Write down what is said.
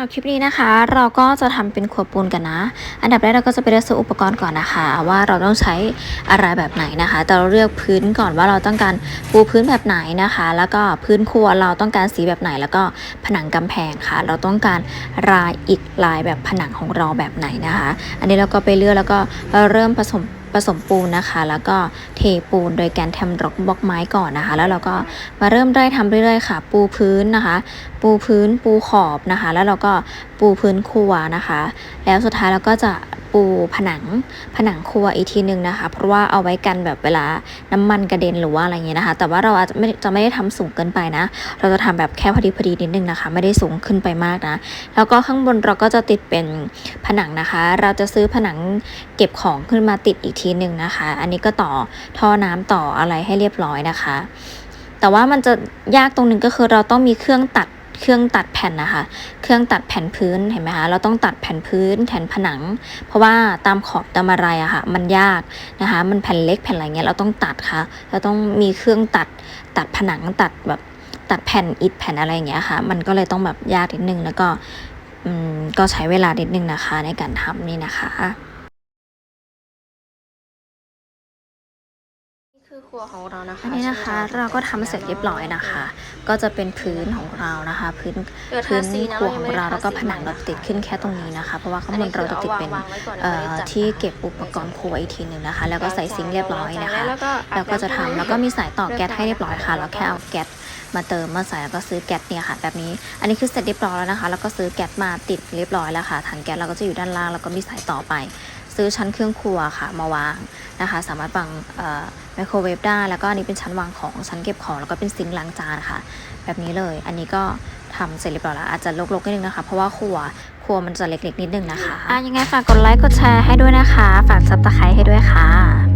รับคลิปนี้นะคะ เราก็จะทำเป็นขวดปูนกันนะ อันดับแรกเราก็จะไปเลือกซื้ออุปกรณ์ก่อนนะคะ ว่าเราต้องใช้อะไรแบบไหนนะคะ แต่เราเลือกพื้นก่อนว่าเราต้องการปูพื้นแบบไหนนะคะ แล้วก็พื้นครัวเราต้องการสีแบบไหน แล้วก็ผนังกำแพงค่ะ เราต้องการลายอิฐลายแบบผนังของเราแบบไหนนะคะ อันนี้เราก็ไปเลือกแล้วก็เริ่มผสม ผสมปูนนะคะ แล้วก็เทปูนโดยการทำร็อกบล็อกไม้ก่อนนะคะ แล้วเราก็มาเริ่มได้ทำเรื่อยๆค่ะ ปูพื้นนะคะ ปูพื้นปูขอบนะคะ แล้วเราก็ปูพื้นครัวนะคะ แล้วสุดท้ายเราก็จะปูผนังผนังครัวอีกทีหนึ่งนะคะ เพราะว่าเอาไว้กันแบบเวลาน้ำมันกระเด็นหรือว่าอะไรเงี้ยนะคะ แต่ว่าเราอาจจะไม่จะไม่ได้ทำสูงเกินไปนะ เราจะทำแบบแค่พอดีพอดีนิดนึงนะคะ ไม่ได้สูงขึ้นไปมากนะ แล้วก็ข้างบนเราก็จะติดเป็นผนังนะคะ เราจะซื้อผนังเก็บของขึ้นมาติดอีกทีหนึ่งนะคะ อันนี้ก็ต่อท่อน้ำต่ออะไรให้เรียบร้อยนะคะ แต่ว่ามันจะยากตรงนึงก็คือเราต้องมีเครื่องตัด เครื่องตัดแผ่นนะคะ เครื่องตัดแผ่นพื้นเห็นไหมคะเราต้องตัดแผ่นพื้นแผ่นผนัง เพราะว่าตามขอบตามอะไรอะค่ะมันยากนะคะ มันแผ่นเล็กแผ่นอะไรเงี้ยเราต้องตัดค่ะ เราต้องมีเครื่องตัดตัดผนังตัดแบบตัดแผ่นอิฐแผ่นอะไรอย่างเงี้ยค่ะ มันก็เลยต้องแบบยากนิดนึงแล้วก็อืมก็ใช้เวลานิดนึงนะคะในการทำนี่นะคะ คือครัวของเรานะคะอันนี้นะคะใช่ไหมเราก็ทำเสร็จเรียบร้อยนะคะ ก็จะเป็นพื้นของเรานะคะ พื้นเดี๋ยวพื้ทานสีนะครัวของยังไม่เราได้แล้วก็ทาผสีนังเราใหม่ติดขึ้นแค่ตรงนี้นะคะ เพราะว่าข้างบนเราจะติดเป็นอัคือเอ่เอาวางไว้ก่อนอยังไม่ได้จับที่เก็บอุปกรณ์ครัวอีกทีหนึ่งนะคะ แล้วก็ใส่ซิงค์เรียบร้อยนะคะแล้วก็แล้วก็จะทำแล้วก็มีสายต่อแก๊สให้เรียบร้อยค่ะเราแค่เอาแก๊สมาเติมมาใส่แล้วก็ซื้อแก๊สเนี่ยค่ะ แบบนี้อันนี้คือเสร็จเรียบร้อยแล้วนะคะ แล้วก็ซื้อแก๊สมาติดเรียบร้อยแล้วค่ะถังแก๊สเราก็จะอยู่ด้านล่างแล้วก็มีสายต่อไป ซื้อชั้นเครื่องครัวค่ะมาวางนะคะ สามารถวางไมโครเวฟได้แล้วก็อันนี้เป็นชั้นวางของชั้นเก็บของแล้วก็เป็นซิงค์ล้างจานค่ะ แบบนี้เลย อันนี้ก็ทำเสร็จเรียบร้อยแล้วอาจจะลกๆนิดนึงนะคะ เพราะว่าครัวครัวมันจะเล็กๆนิดนึงนะคะอะยังไงฝากกดไลค์กดแชร์ให้ด้วยนะคะ ฝากซับสไครต์ให้ด้วยค่ะ